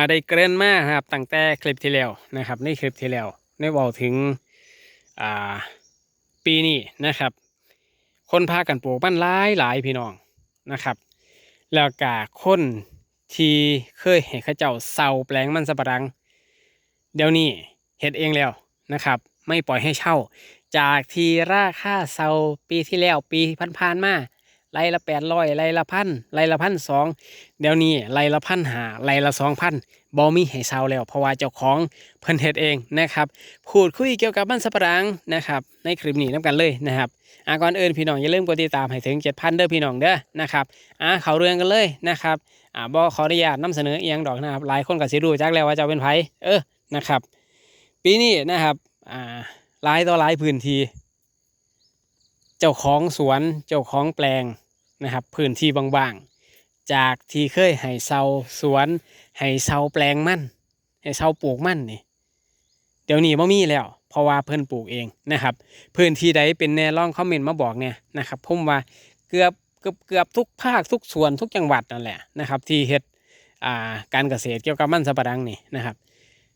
าได้เกริ่นมาครับตั้งแต่คลิปที่แล้วนะครับในคลิปที่แล้วได้บอกถึงอ่าปีนี้นะครับ คนพากันปลูกมันหลายหลายพี่น้องนะครับ แล้วก็คนที่เคยเห็นเขาเจ้าเซาแปลงมันสำปะหลัง เดี๋ยวนี้เฮ็ดเองแล้วนะครับ ไม่ปล่อยให้เช่า จากที่ราคาเซาปีที่แล้วปีผ่านๆมา ไร่ละแปดร้อยไร่ละพันไร่ละพันสองเดี๋ยวนี้ไร่ละพันหาไร่ละสองพันบอมีให้เซาแล้วเพราะว่าเจ้าของเพิ่นเฮ็ดเองนะครับพูดคุยเกี่ยวกับมันสำปะหลังนะครับในคลิปนี้นํกันเลยนะครับอะก่อนอื่นพี่น้องอย่าลืมกดติดตามให้ถึง7,000เด้อพี่น้องเด้อนะครับอะเขาเรื่องกันเลยนะครับอ่าบ่ขออนุญาตนำเสนอเอียงดอกนะครับหลายคนก็สิรู้จักแล้วว่าเจ้าเป็นไผเออนะครับ ปีนี้นะครับอ่าหลายต่อหลายพื้นที่ เจ้าของสวนเจ้าของแปลง นะครับ พื้นที่บางๆ จากที่เคยให้เซาสวนให้เซาแปลงมันให้เซาปลูกมันนี่เดี๋ยวนี้บ่มีแล้ว เพราะว่าเพิ่นปลูกเองนะครับ พื้นที่ใดเป็นแน่ลองคอมเมนต์มาบอกเนี่ยนะครับผมว่าเกือบเกือบเกือบทุกภาคทุกส่วนทุกจังหวัดนั่นแหละนะครับที่เฮ็ดอ่าการเกษตรเกี่ยวกับมันสำปะหลังนี่นะครับ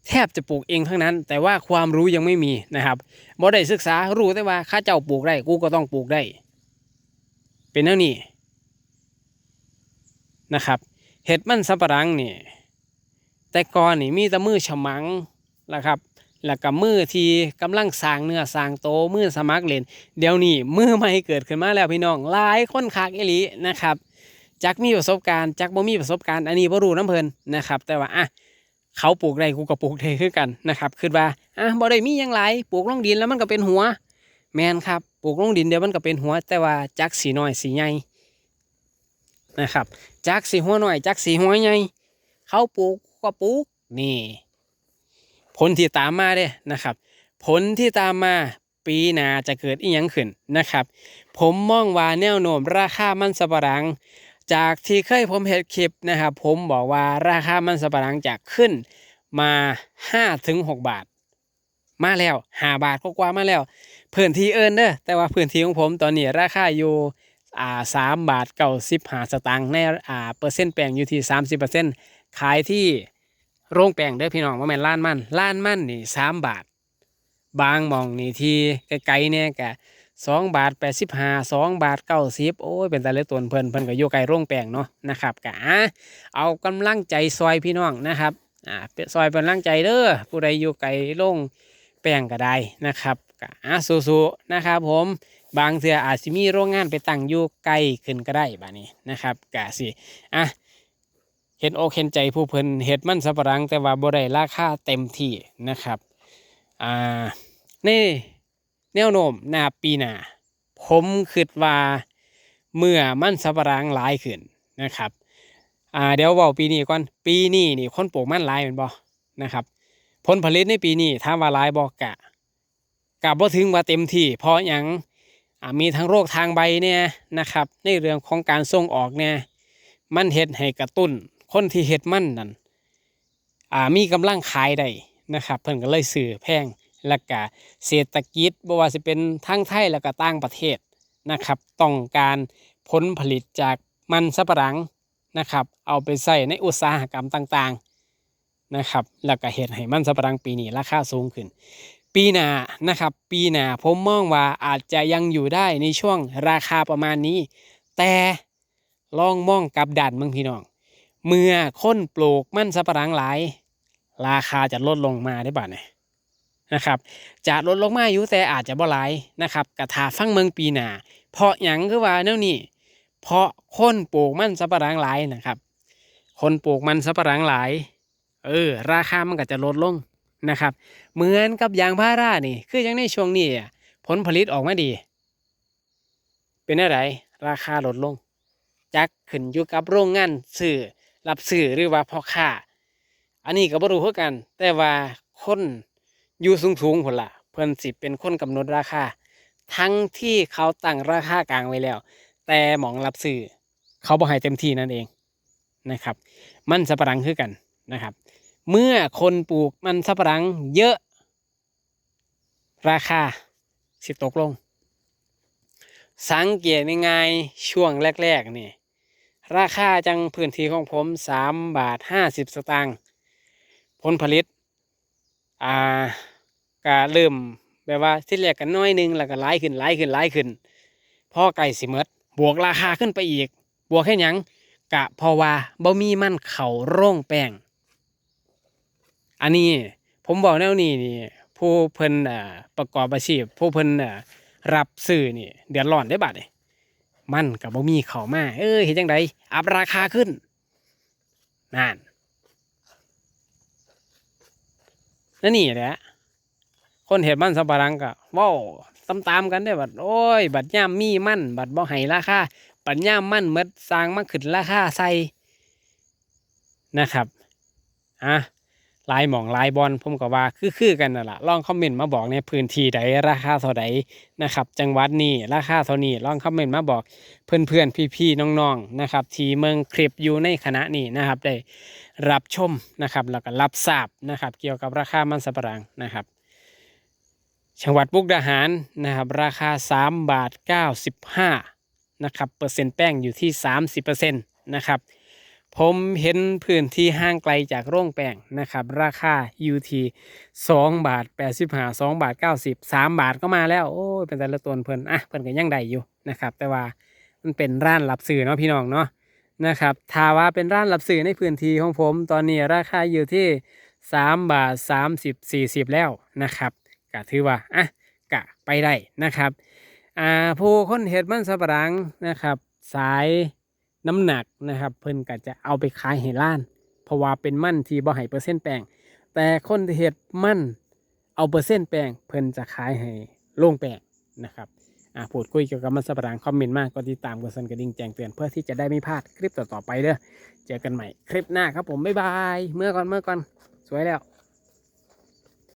แทบจะปลูกเองทั้งนั้น แต่ว่าความรู้ยังไม่มีนะครับบ่ได้ศึกษารู้แต่ว่าข้าเจ้าปลูกได้กูก็ต้องปลูกได้ เป็นแนวนี้ นะครับ เห็ดมันสำปะหลังนี่แต่ก่อนนี่มีแต่มือฉมังนะครับ แล้วก็มือที่กำลังสร้างเนื้อสร้างโตมือสมัครเล่นเดี๋ยวนี้มือใหม่เกิดขึ้นมาแล้วพี่น้องหลายคนคักเอหลีนะครับจักมีประสบการณ์จักบ่มีประสบการณ์อันนี้บ่รู้น้ำเพลินนะครับ แต่ว่าอะเขาปลูกได้กูก็ปลูกได้คือกันนะครับคือว่าอะบ่ได้มีหยังหลายปลูกลงดินแล้วมันก็เป็นหัว แมนครับปลูกลงดินเดี๋ยวมันก็เป็นหัว แต่ว่าจักสีน้อยสีใหญ่ นะครับจักสีหัวหน้อยจักสีหัวใหญ่เขาปลูกก็ปลูกนี่ผลที่ตามมาเด้นะครับ ผลที่ตามมาปีหน้าจะเกิดอีหยังขึ้นนะครับ ผมมองว่าแนวโน้มราคามันสปะหลัง จากที่เคยผมเห็นคลิปนะครับ ผมบอกว่าราคามันสปะหลังจะขึ้นมา5ถึง6บาท มาแล้ว5บาทก็กว่ามาแล้วพื้นที่เอินเด้อแต่ว่าพื้นที่ของผมตอนนี้ราคาอยู่ อ่าสามบาทเก้าสิบห้าสตางค์ในอ่าเปอร์เซ็นต์แปลงอยู่ที่สามสิบเปอร์เซ็นต์ขายที่โรงแปลงเด้อพี่น้องว่าแม่นล้านมันล้านมันนี่สามบาท บางมองนี่ที่ไกลๆเนี่ยกะสองบาทแปดสิบห้าสองบาทเก้าสิบโอ้ยเป็นแต่ละตัวเพิ่นเพิ่นก็อยู่ไกลโรงแป้งเนาะนะครับกะเอากำลังใจซอยพี่น้องนะครับอ่าซอยเป็นกำลังใจเด้อผู้ใดอยู่ไกลโรงแป้งก็ได้นะครับ กะอะสู้ๆนะครับผมบางเทื่ออาจสิมีโรงงานไปตั้งอยู่ไกล้ขึ้นก็ได้บานี้นะครับกะสิอะเห็นอกเห็นใจผู้เพิ่นเฮ็ดมันสับปะหลังแต่ว่าบ่ได้ราคาเต็มที่นะครับอ่านี่แนวโน้มนาปีหน้าผมคิดว่าเมื่อมันสับปะหลังหลายขึ้นนะครับอ่าเดี๋ยวบอกปีนี้ก่อนปีนี้นี่คนปลูกมันหลายเป็นบ่นะครับ ผลผลิตในปีนี้ถาว่าหลายบ่กะ กะบ่ถึงว่าเต็มที่ เพราะหยังอ่ามีทั้งโรคทางใบเนี่ยนะครับในเรื่องของการส่งออกเนี่ยมันเฮ็ดให้กระตุ้น คนที่เฮ็ดมันนั่นมีกำลังขายได้นะครับ เพิ่นก็เลยซื้อแพงแล้วก็เศรษฐกิจบ่ว่าสิเป็นทั้งไทยแล้วก็ต่างประเทศนะครับ ต้องการผลผลิตจากมันสำปะหลังนะครับ เอาไปใส่ในอุตสาหกรรมต่างๆนะครับ แล้วก็เฮ็ดให้มันสำปะหลังปีนี้ราคาสูงขึ้น ปีหน้านะครับ ปีหน้าผมมองว่าอาจจะยังอยู่ได้ในช่วงราคาประมาณนี้ แต่ลองมองกับด้านมืองพี่น้อง เมื่อคนปลูกมันสำปะหลังหลาย ราคาจะลดลงมาได้บ่าเนี่ยนะครับ จะลดลงมาอยู่แต่อาจจะบ่หลายนะครับกระถาฟังเมืองปีหน้าเพราะหยังคือว่าแนวนี้เพราะคนปลูกมันสับปะหลังหลายนะครับ คนปลูกมันสับปะหลังหลาย เออ ราคามันก็จะลดลง นะครับ เหมือนกับยางพารานี่ คือยังในช่วงนี้ผลผลิตออกมาดี เป็นอะไรราคาลดลง จักขึ้นอยู่กับโรงงานซื้อรับซื้อหรือว่าพ่อค้าอันนี้ก็บ่รู้คือกัน แต่ว่าคนอยู่สูงสูงๆผลละเพิ่นสิเป็นคนกำหนดราคา ทั้งที่เขาตั้งราคากลางไว้แล้ว แต่หมองรับซื้อเขาบ่ให้เต็มที่นั่นเองนะครับ มันสับปะหลังคือกันนะครับ เมื่อคนปลูกมันสับปะหลังเยอะ ราคาสิตกลง สังเกตง่ายๆช่วงแรกๆนี่ราคาจังพื้นที่ของผมสามบาทห้าสิบสตางค์ผลผลิตอ่าก็เริ่มแบบว่าที่แรกกันน้อยนึงแล้วก็หลายขึ้นหลายขึ้นหลายขึ้นพ่อไก่สิหมดบวกราคาขึ้นไปอีก บวกแค่ยังกะพราว่าบ่มีมันเข่าร่องแป้ง อันนี้ผมบอกแนวนี้นี่ผู้เพิ่นอ่าประกอบอาชีพ ผู้เพิ่นอ่ารับซื้อนี่เดือดร้อนได้บัดนี่มันกับบ่มีเข้ามา เอ้ยเห็นจังไดอัพราคาขึ้นนั่นนั่นนี่แหละคนเห็ดมันสำปะหลังก็ว้าตามตามๆกันได้บัดโอ้ย บัดย่ามมีมันบัดบ่ให้ราคาบัดย่ามมันเมดสร้างมาขึ้นราคาใส่นะครับอะ หลายหมองหลายบอลผมก็ว่าคือคือๆกันน่ะล่ะลองคอมเมนต์มาบอกในพื้นที่ใดราคาเท่าใดนะครับ จังหวัดนี้ราคาเท่านี้ลองคอมเมนต์มาบอกเพื่อนๆพี่ๆน้องๆนะครับที่เมืองคลิปอยู่ในคณะนี้นะครับ ได้รับชมนะครับแล้วก็รับทราบนะครับ เกี่ยวกับราคามันสปะหลังนะครับจังหวัดมุกดาหารนะครับ ราคา 3 บาท 95นะครับเปอร์เซ็นต์แป้งอยู่ที่ 30%นะครับ ผมเห็นพื้นที่ห่างไกลจากโรงแป้งนะครับ ราคาอยู่ที่2บาท85 2บาท90 3บาทก็มาแล้วโอ้ยเป็นแต่ละตัวเพิ่นอะเพิ่นก็ยังได้อยู่นะครับ แต่ว่ามันเป็นร้านรับซื้อเนาะพี่น้องเนาะนะครับถ้าว่าเป็นร้านรับซื้อในพื้นที่ของผมตอนนี้ราคาอยู่ที่ 3 บาท 30 40 แล้วนะครับก็ถือว่าอะกะไปได้นะครับอ่าผู้คนเห็ดมันสำปะหลังนะครับ สาย น้ำหนักนะครับ เพิ่นก็จะเอาไปขายให้ร้าน เพราะว่าเป็นมั่นที่บ่ให้เปอร์เซ็นต์แป้งแต่คนที่เห็ดมั่นเอาเปอร์เซ็นต์แป้งเพิ่นจะขายให้โล่งแป้งนะครับอ่าพูดคุยเกี่ยวกับมันสปะหลังคอมเมนต์มากก็ติดตามกดสั่นกระดิ่งแจ้งเตือนเพื่อที่จะได้ไม่พลาดคลิปต่อๆไปเด้อเจอกันใหม่คลิปหน้าครับผมบ๊ายบาย เมื่อก่อนเมื่อก่อนสวยแล้ว